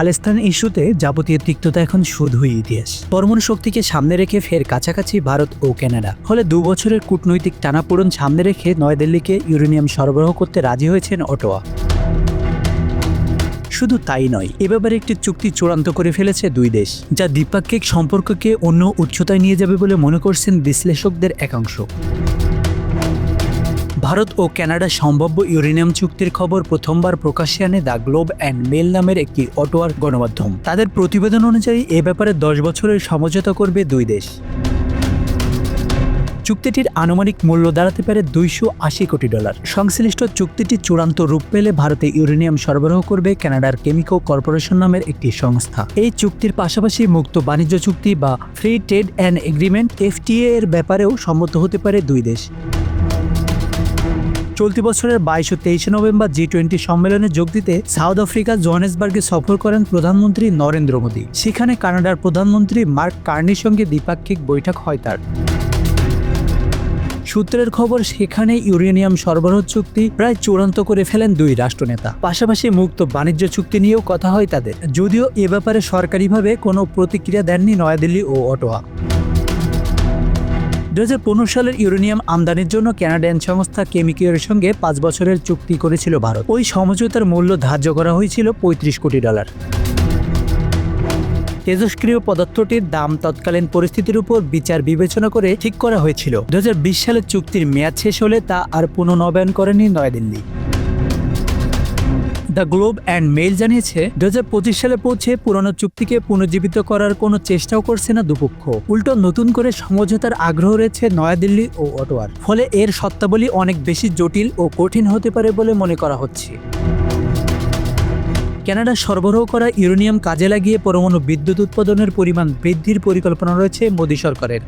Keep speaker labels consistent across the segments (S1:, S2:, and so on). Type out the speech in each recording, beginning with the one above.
S1: খালেস্তান ইস্যুতে যাবতীয় তিক্ততা এখন শুধুই ইতিহাস। পরমাণু শক্তিকে সামনে রেখে ফের কাছাকাছি ভারত ও কানাডা। ফলে দু বছরের কূটনৈতিক টানাপোড়ন সামনে রেখে নয়াদিল্লিকে ইউরেনিয়াম সরবরাহ করতে রাজি হয়েছেন অটোয়া। শুধু তাই নয়, এ ব্যাপারে একটি চুক্তি চূড়ান্ত করে ফেলেছে দুই দেশ, যা দ্বিপাক্ষিক সম্পর্ককে অন্য উচ্চতায় নিয়ে যাবে বলে মনে করছেন বিশ্লেষকদের একাংশ। ভারত ও কানাডা সম্ভাব্য ইউরেনিয়াম চুক্তির খবর প্রথমবার প্রকাশ্যে আনে দ্য গ্লোব অ্যান্ড মেল নামের একটি অটোয়ার গণমাধ্যম। তাদের প্রতিবেদন অনুযায়ী এ ব্যাপারে দশ বছরের সমঝোতা করবে দুই দেশ। চুক্তিটির আনুমানিক মূল্য দাঁড়াতে পারে দুইশো আশি কোটি ডলার। সংশ্লিষ্ট চুক্তিটি চূড়ান্ত রূপ পেলে ভারতে ইউরেনিয়াম সরবরাহ করবে কানাডার কেমিকো কর্পোরেশন নামের একটি সংস্থা। এই চুক্তির পাশাপাশি মুক্ত বাণিজ্য চুক্তি বা free trade and agreement, FTA এর ব্যাপারেও সম্মত হতে পারে দুই দেশ। চলতি বছরের বাইশ ও তেইশে নভেম্বর জি টোয়েন্টি সম্মেলনে যোগ দিতে সাউথ আফ্রিকা জোহানেসবার্গে সফর করেন প্রধানমন্ত্রী নরেন্দ্র মোদী। সেখানে কানাডার প্রধানমন্ত্রী মার্ক কার্নির সঙ্গে দ্বিপাক্ষিক বৈঠক হয় তার। সূত্রের খবর, সেখানে ইউরেনিয়াম সরবরাহ চুক্তি প্রায় চূড়ান্ত করে ফেলেন দুই রাষ্ট্রনেতা। পাশাপাশি মুক্ত বাণিজ্য চুক্তি নিয়েও কথা হয় তাদের। যদিও এ ব্যাপারে সরকারিভাবে কোনো প্রতিক্রিয়া দেননি নয়াদিল্লি ও অটোয়া। দু হাজার পনেরো সালের ইউরেনিয়াম আমদানির জন্য ক্যানাডিয়ান সংস্থা কেমিকিওর সঙ্গে পাঁচ বছরের চুক্তি করেছিল ভারত। ওই সমঝোতার মূল্য ধার্য করা হয়েছিল পঁয়ত্রিশ কোটি ডলার। তেজস্ক্রিয় পদার্থটির দাম তৎকালীন পরিস্থিতির উপর বিচার বিবেচনা করে ঠিক করা হয়েছিল। দু হাজার বিশ সালের চুক্তির মেয়াদ শেষ হলে তা আর পুনঃনবায়ন করেনি Naya Dilli. The Globe and Mail জানিয়েছে দু পঁচিশ সালে পৌঁছে পুরনো চুক্তিকে পুনর্জীবিত করার কোনো চেষ্টাও করছে না দুপক্ষ। উল্টো নতুন করে সমঝোতার আগ্রহ রয়েছে নয়াদিল্লি ও অটোয়ার ফলে এর সত্তাবলী অনেক বেশি জটিল ও কঠিন হতে পারে বলে মনে করা হচ্ছে। কানাডা সরবরাহ করা ইউরেনিয়াম কাজে লাগিয়ে পরমাণু বিদ্যুৎ উৎপাদনের পরিমাণ বৃদ্ধির পরিকল্পনা রয়েছে মোদী সরকারের।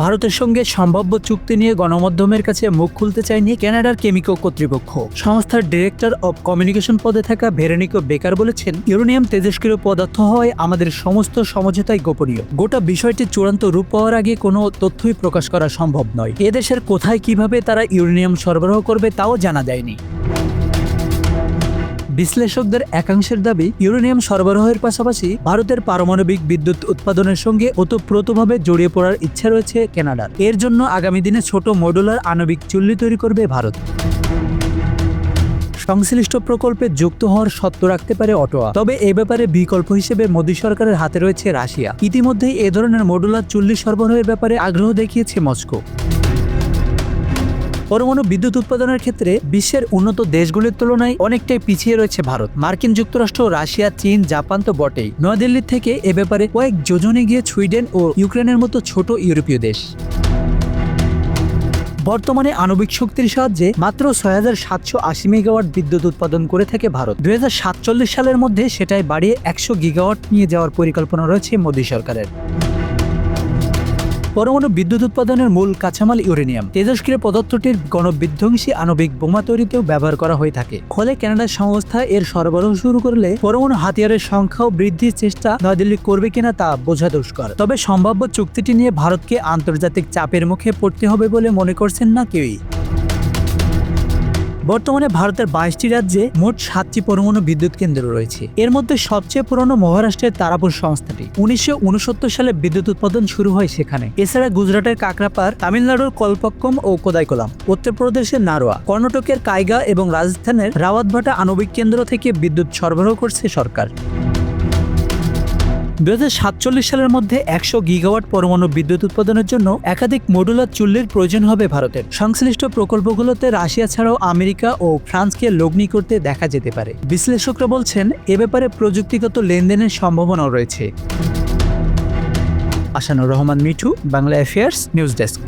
S1: ভারতের সঙ্গে সম্ভাব্য চুক্তি নিয়ে গণমাধ্যমের কাছে মুখ খুলতে চায়নি কানাডার কেমিকো কর্তৃপক্ষ। সংস্থার ডিরেক্টর অব কমিউনিকেশন পদে থাকা ভেরোনিকো বেকার বলেছেন, ইউরেনিয়াম তেজস্ক্রিয় পদার্থ হওয়ায় আমাদের সমস্ত সমঝোতাই গোপনীয়। গোটা বিষয়টি চূড়ান্ত রূপ পাওয়ার আগে কোনো তথ্যই প্রকাশ করা সম্ভব নয়। এদেশের কোথায় কীভাবে তারা ইউরেনিয়াম সরবরাহ করবে তাও জানা যায়নি। বিশ্লেষকদের একাংশের দাবি, ইউরেনিয়াম সরবরাহের পাশাপাশি ভারতের পারমাণবিক বিদ্যুৎ উৎপাদনের সঙ্গে ওতপ্রোতভাবে জড়িয়ে পড়ার ইচ্ছা রয়েছে কানাডার। এর জন্য আগামী দিনে ছোট মডুলার আণবিক চুল্লি তৈরি করবে ভারত। সংশ্লিষ্ট প্রকল্পে যুক্ত হওয়ার সত্য রাখতে পারে অটোয়া। তবে এ ব্যাপারে বিকল্প হিসেবে মোদী সরকারের হাতে রয়েছে রাশিয়া। ইতিমধ্যেই এ ধরনের মডুলার চুল্লি সরবরাহের ব্যাপারে আগ্রহ দেখিয়েছে মস্কো। পরমাণু বিদ্যুৎ উৎপাদনের ক্ষেত্রে বিশ্বের উন্নত দেশগুলির তুলনায় অনেকটাই পিছিয়ে রয়েছে ভারত। মার্কিন যুক্তরাষ্ট্র, রাশিয়া, চীন, জাপান তো বটেই। নয়াদিল্লি থেকে এ ব্যাপারে কয়েক যোজনে গিয়ে সুইডেন ও ইউক্রেনের মতো ছোট ইউরোপীয় দেশ। বর্তমানে আণবিক শক্তির সাহায্যে মাত্র ছয় হাজার সাতশো আশি মেগাওয়াট বিদ্যুৎ উৎপাদন করে থাকে ভারত। দু হাজার সাতচল্লিশ সালের মধ্যে সেটাই বাড়িয়ে একশো গিগাওয়াট নিয়ে যাওয়ার পরিকল্পনা রয়েছে মোদী সরকারের। পরমাণু বিদ্যুৎ উৎপাদনের মূল কাঁচামাল ইউরেনিয়াম। তেজস্ক্রিয় পদার্থটির গণবিধ্বংসী আণবিক বোমা তৈরিতেও ব্যবহার করা হয়ে থাকে। ফলে ক্যানাডার সংস্থা এর সরবরাহ শুরু করলে পরমাণু হাতিয়ারের সংখ্যাও বৃদ্ধির চেষ্টা নয়াদিল্লি করবে কিনা তা বোঝা দুষ্কর। তবে সম্ভাব্য চুক্তিটি নিয়ে ভারতকে আন্তর্জাতিক চাপের মুখে পড়তে হবে বলে মনে করছেন না কেউই। বর্তমানে ভারতের বাইশটি রাজ্যে মোট সাতটি পরমাণু বিদ্যুৎ কেন্দ্র রয়েছে। এর মধ্যে সবচেয়ে পুরনো মহারাষ্ট্রের তারাপুর সংস্থাটি। উনিশশো উনসত্তর সালে বিদ্যুৎ উৎপাদন শুরু হয় সেখানে। এছাড়া গুজরাটের কাকরাপার তামিলনাড়ুর কলপক্কম ও কোদাইকোলাম। উত্তরপ্রদেশের নারোয়া, কর্ণাটকের কাইগা এবং রাজস্থানের রাওয়াতভাটা আণবিক কেন্দ্র থেকে বিদ্যুৎ সরবরাহ করছে সরকার। দু হাজার সাতচল্লিশ সালের মধ্যে একশো গিগাওয়াট পরমাণু বিদ্যুৎ উৎপাদনের জন্য একাধিক মডুলার চুল্লির প্রয়োজন হবে ভারতের। সংশ্লিষ্ট প্রকল্পগুলোতে রাশিয়া ছাড়াও আমেরিকা ও ফ্রান্সকে লগ্নি করতে দেখা যেতে পারে। বিশ্লেষকরা বলছেন, এ ব্যাপারে প্রযুক্তিগত লেনদেনের সম্ভাবনাও রয়েছে। Asanur Rahman, Mithu, Bangla affairs news desk.